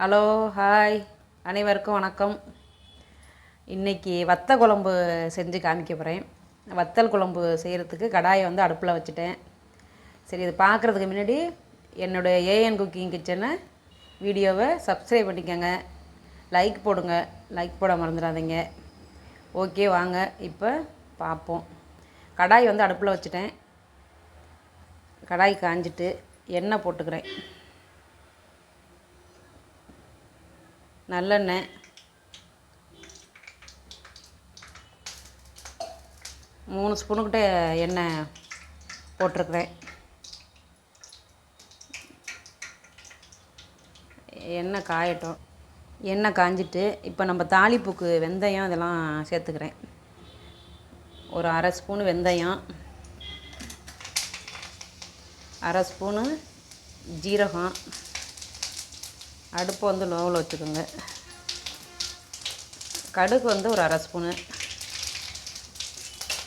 Hello hi அனைவருக்கும் வணக்கம். இன்றைக்கி வத்த குழம்பு செஞ்சு காமிக்க போகிறேன் வத்தல் குழம்பு செய்கிறதுக்கு கடாயை வந்து அடுப்பில் வச்சுட்டேன். சரி இது பார்க்குறதுக்கு முன்னாடி என்னுடைய ஏஎன் குக்கிங் கிச்சனை வீடியோவை சப்ஸ்கிரைப் பண்ணிக்கோங்க. லைக் போடுங்க. லைக் போட மறந்துடாதீங்க. ஓகே வாங்க. இப்போ பார்ப்போம். கடாய் வந்து அடுப்பில் வச்சுட்டேன். கடாய் காஞ்சிட்டு எண்ணெய் போட்டுக்கிறேன். நல்லெண்ணெய். மூணு ஸ்பூனுக்கிட்ட எண்ணெய் போட்டிருக்கிறேன். எண்ணெய் காயட்டும். எண்ணெய் காஞ்சிட்டு இப்போ நம்ம தாளிப்புக்கு வெந்தயம் இதெல்லாம் சேர்த்துக்கிறேன். ஒரு அரை ஸ்பூனு வெந்தயம் அரை ஸ்பூனு ஜீரகம் அடுப்பு வந்து லோவில் வச்சுக்கோங்க. கடுகு வந்து ஒரு அரை ஸ்பூனு.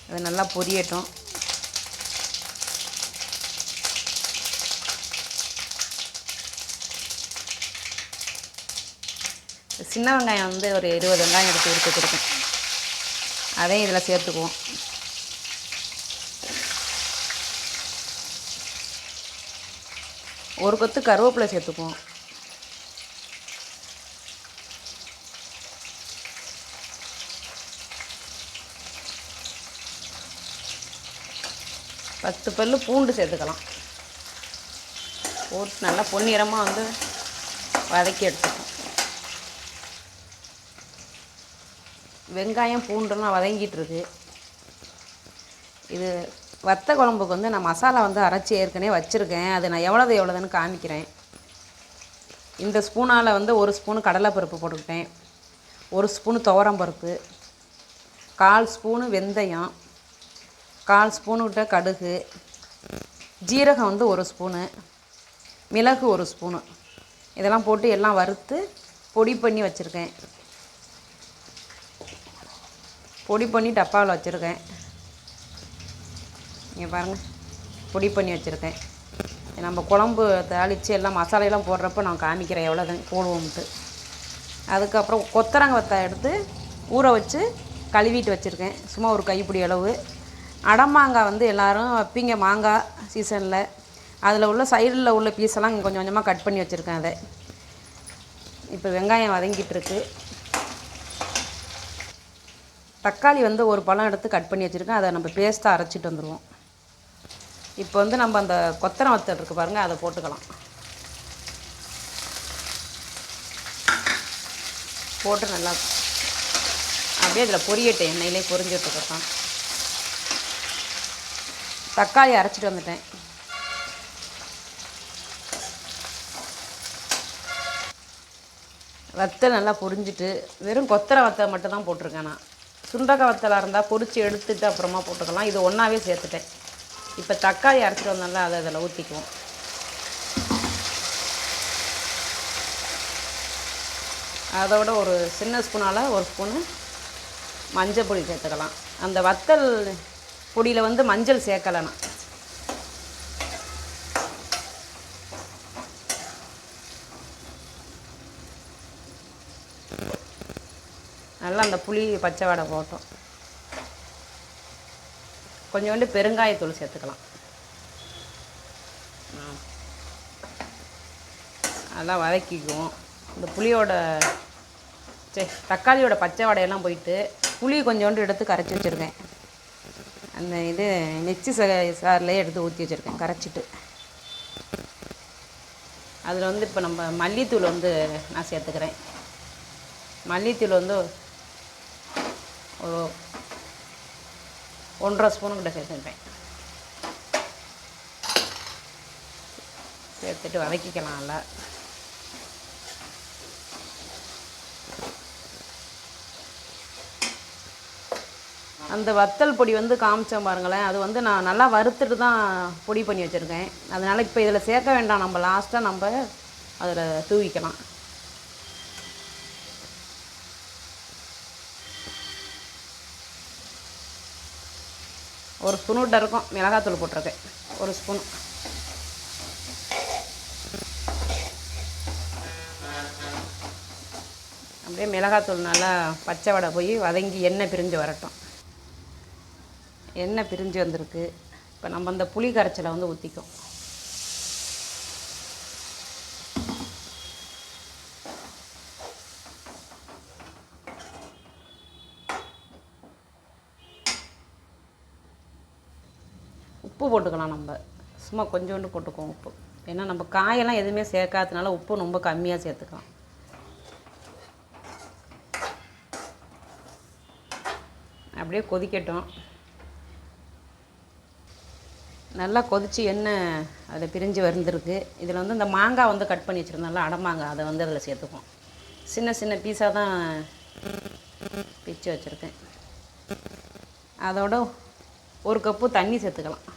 அது நல்லா பொரியட்டும். சின்ன வெங்காயம் வந்து ஒரு இருபது வெங்காயம் எடுத்து எடுத்து கொடுக்கும் அதையும் இதில் சேர்த்துக்குவோம். ஒரு கொத்து கருவேப்பிலை சேர்த்துக்குவோம். பத்து பல்லு பூண்டு சேர்த்துக்கலாம். போட்டு நல்லா பொன்னிறமாக வந்து வதக்கி எடுத்துக்கணும் வெங்காயம் பூண்டுலாம் வதங்கிட்டுருக்கு. இது வத்த குழம்புக்கு வந்து நான் மசாலா வந்து அரைச்சி ஏற்கனவே வச்சுருக்கேன். அது நான் எவ்வளோது எவ்வளோதுன்னு காமிக்கிறேன். இந்த ஸ்பூனால் வந்து ஒரு ஸ்பூனு கடலைப்பருப்பு போட்டுக்கிட்டேன். ஒரு ஸ்பூனு துவரம்பருப்பு. கால் ஸ்பூனு வெந்தயம். கால் ஸ்பூனு விட்ட கடுகு ஜீரகம் வந்து ஒரு ஸ்பூனு மிளகு ஒரு ஸ்பூனு. இதெல்லாம் போட்டு எல்லாம் வறுத்து பொடி பண்ணி வச்சுருக்கேன். பொடி பண்ணி டப்பாவில் வச்சுருக்கேன். இங்கே பாருங்கள் பொடி பண்ணி வச்சுருக்கேன். நம்ம குழம்பு தாளித்து எல்லாம் மசாலையெல்லாம் போடுறப்ப நான் காமிக்கிறேன் எவ்வளோதான் போடுவோம்ட்டு. அதுக்கப்புறம் கொத்தரங்கத்தை எடுத்து ஊற வச்சு கழுவிட்டு வச்சுருக்கேன். சும்மா ஒரு கைப்பிடி அளவு. அடமாங்காய் வந்து எல்லோரும் வைப்பீங்க மாங்காய் சீசனில் அதில் உள்ள சைடில் உள்ள பீஸெல்லாம் கொஞ்சம் கொஞ்சமாக கட் பண்ணி வச்சுருக்கேன் அதை. இப்போ வெங்காயம் வதங்கிட்டுருக்கு தக்காளி வந்து ஒரு பழம் எடுத்து கட் பண்ணி வச்சுருக்கேன். அதை நம்ம பேஸ்ட்டாக அரைச்சிட்டு வந்துடுவோம் இப்போ வந்து நம்ம அந்த கொத்தரம் வத்தல் இருக்குது பாருங்கள் அதை போட்டுக்கலாம். போட்டு நல்லா அப்படியே இதில் பொரியட்டும் எண்ணெயிலே பொரிஞ்சிட்ருக்கத்தான் தக்காளி அரைச்சிட்டு வந்துட்டேன். வத்தல் நல்லா பொரிஞ்சிட்டு வெறும் கொத்தரை வத்தல் மட்டும் தான் போட்டிருக்கேன் நான். சுண்டக்காய் வத்தலாக இருந்தால் பொரித்து எடுத்துட்டு அப்புறமா போட்டுக்கலாம். இது ஒன்றாவே சேர்த்துட்டேன். இப்போ தக்காளி அரைச்சிட்டு வந்தால அதை அதில் ஊற்றிக்குவோம் அதோட ஒரு சின்ன ஸ்பூனால் ஒரு ஸ்பூனு மஞ்சள் பொடி சேர்த்துக்கலாம். அந்த வத்தல் பொடியில் வந்து மஞ்சள் சேர்க்கலை நான் நல்லா அந்த புளி பச்சை வடை போட்டோம். கொஞ்சோண்டு பெருங்காயத்தூள் சேர்த்துக்கலாம். அதெல்லாம் வதக்கிக்குவோம். இந்த புளியோட சே தக்காளியோட பச்சை வடையெல்லாம் போயிட்டு புளி கொஞ்சோண்டு எடுத்து கரைச்சி வச்சுருக்கேன் அந்த இது நெச்சி ச சாரிலே எடுத்து ஊற்றி வச்சுருக்கேன் கரைச்சிட்டு. அதில் வந்து இப்போ நம்ம மல்லித்தூள் வந்து நான் சேர்த்துக்கிறேன். மல்லித்தூள் வந்து ஒரு ஒன்றரை ஸ்பூனு கிட்ட சேர்த்துருப்பேன் சேர்த்துட்டு வதக்கிக்கலாம் நல்லா. அந்த வத்தல் பொடி வந்து காமிச்சேன் பாருங்களேன். அது வந்து நான் நல்லா வறுத்துட்டு தான் பொடி பண்ணி வச்சுருக்கேன். அதனால் இப்போ இதில் சேர்க்க வேண்டாம். நம்ம லாஸ்ட்டாக நம்ம அதில் தூவிக்கலாம். ஒரு ஸ்பூன் விட்ட இருக்கும். மிளகாத்தூள் போட்டிருக்கேன். ஒரு ஸ்பூன். அப்படியே மிளகாத்தூள் நல்லா பச்சை வடை போய் வதங்கி எண்ணெய் பிரிஞ்சு வரட்டும். எண்ணெய் பிரிஞ்சு வந்திருக்கு. இப்போ நம்ம அந்த புளி கரைச்சலை வந்து ஊற்றிக்கும் உப்பு போட்டுக்கலாம் நம்ம. சும்மா கொஞ்சோண்டு போட்டுக்குவோம் உப்பு. ஏன்னா நம்ம காயெல்லாம் எதுவுமே சேர்க்காததுனால உப்பு ரொம்ப கம்மியாக சேர்த்துக்கலாம். அப்படியே கொதிக்கட்டும். நல்லா கொதித்து எண்ணெய் அதில் பிரிஞ்சு வந்துருக்கு. இதில் வந்து இந்த மாங்காய் வந்து கட் பண்ணி வச்சுருந்தோம்ல அடமாங்காய் அதை வந்து அதில் சேர்த்துப்போம் சின்ன சின்ன பீஸாக தான் பிச்சு வச்சுருக்கேன். அதோட ஒரு கப்பு தண்ணி சேர்த்துக்கலாம்.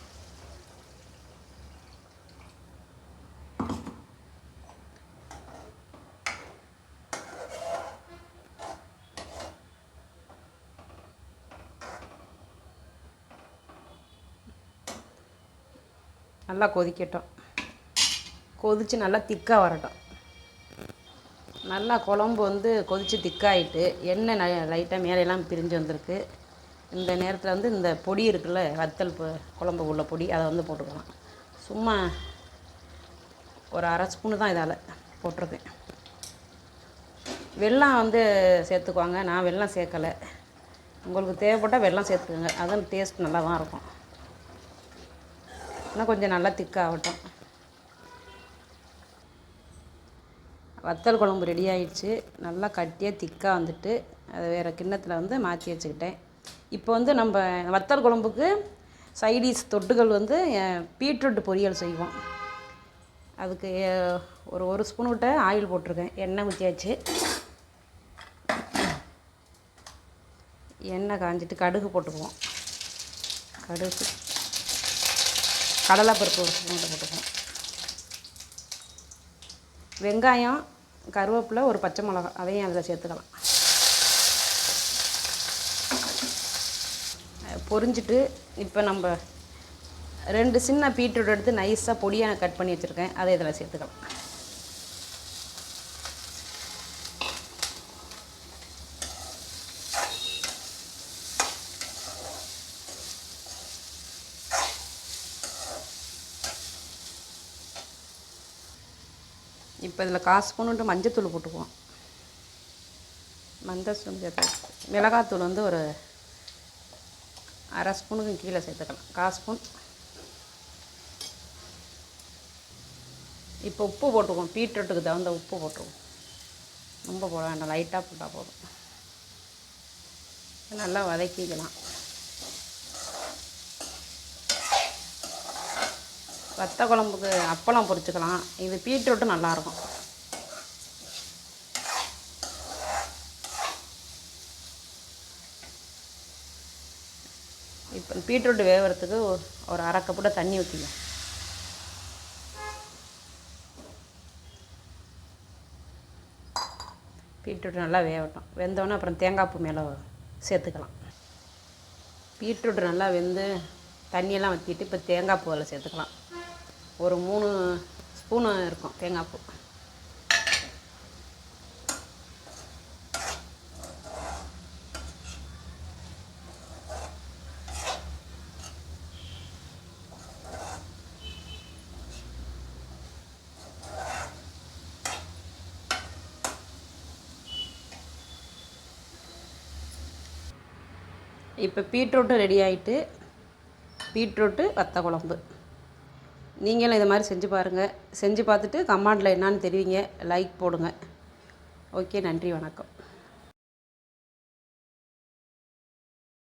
நல்லா கொதிக்கட்டும். கொதித்து நல்லா திக்காக வரட்டும். நல்லா குழம்பு வந்து கொதித்து திக்காயிட்டு எண்ணெய் லைட்டாக மேலையெல்லாம் பிரிஞ்சு வந்திருக்கு. இந்த நேரத்தில் வந்து இந்த பொடி இருக்குல்ல வத்தல் குழம்பு உள்ள பொடி அதை வந்து போட்டுக்கலாம். சும்மா ஒரு அரை ஸ்பூனு தான் இதால் போட்டிருக்கேன் வெள்ளம் வந்து சேர்த்துக்குவாங்க. நான் வெள்ளம் சேர்க்கலை. உங்களுக்கு தேவைப்பட்டால் வெள்ளம் சேர்த்துக்கோங்க. அதுவும் டேஸ்ட் நல்லா தான் இருக்கும். இன்னும் கொஞ்சம் நல்லா திக்காகட்டும் வத்தல் குழம்பு ரெடி ஆயிடுச்சு. நல்லா கட்டியாக திக்காக வந்துட்டு அதை வேறு கிண்ணத்தில் வந்து மாற்றி வச்சுக்கிட்டேன். இப்போ வந்து நம்ம வத்தல் குழம்புக்கு சைடிஷ் தொட்டுகள் வந்து பீட்ரூட் பொரியல் செய்வோம். அதுக்கு ஒரு ஒரு ஸ்பூன் விட்ட ஆயில் போட்டிருக்கேன். எண்ணெய் ஊற்றியாச்சு எண்ணெய் காஞ்சிட்டு கடுகு போட்டுக்குவோம். கடுகு. கடலைப்பருப்பு ஒரு ஸ்பூன் போட்டுக்குவோம் வெங்காயம் கருவேப்பிலை ஒரு பச்சை மிளகா அதையும் அதில் சேர்த்துக்கலாம். அஹ் பொரிஞ்சிட்டு இப்போ நம்ம ரெண்டு சின்ன பீட்ரூட் எடுத்து நைஸாக பொடியாக கட் பண்ணி வச்சுருக்கேன். அதை இதில் சேர்த்துக்கலாம். இப்போ இதில் காசு ஸ்பூனுட்டு மஞ்சத்தூள் போட்டுக்குவோம். மஞ்சள் சேர்த்து மிளகாத்தூள் வந்து ஒரு அரை ஸ்பூனுக்கும் கீழே சேர்த்துக்கலாம். கால் ஸ்பூன். இப்போ உப்பு போட்டுக்குவோம். பீட்ரூட்டுக்கு தகுந்த உப்பு போட்டுக்குவோம். ரொம்ப போட வேண்டாம். லைட்டாக போட்டால் போதும். நல்லா வதக்கிக்கலாம். வத்த குழம்புக்கு அப்பளம் பொரிச்சுக்கலாம். இது பீட்ரூட்டு நல்லாயிருக்கும் இப்போ பீட்ரூட் வேகிறதுக்கு ஒரு- அரை கப்புட தண்ணி ஊற்றிங்க பீட்ரூட் நல்லா வேகட்டும் வெந்தோடனே அப்புறம் தேங்காய் பூ மேலே சேர்த்துக்கலாம். பீட்ரூட் நல்லா வெந்து தண்ணியெல்லாம் வற்றிட்டு இப்போ தேங்காய் பூவில் சேர்த்துக்கலாம். ஒரு மூணு ஸ்பூனு இருக்கும் தேங்காய் பூ. இப்போ பீட்ரூட்டு ரெடி ஆகிட்டு பீட்ரூட்டு வத்த குழம்பு நீங்களும் இதை மாதிரி செஞ்சு பாருங்கள் செஞ்சு பார்த்துட்டு கமெண்டில் என்னான்னு தெரிவிங்க. லைக் போடுங்க. ஓகே நன்றி வணக்கம்.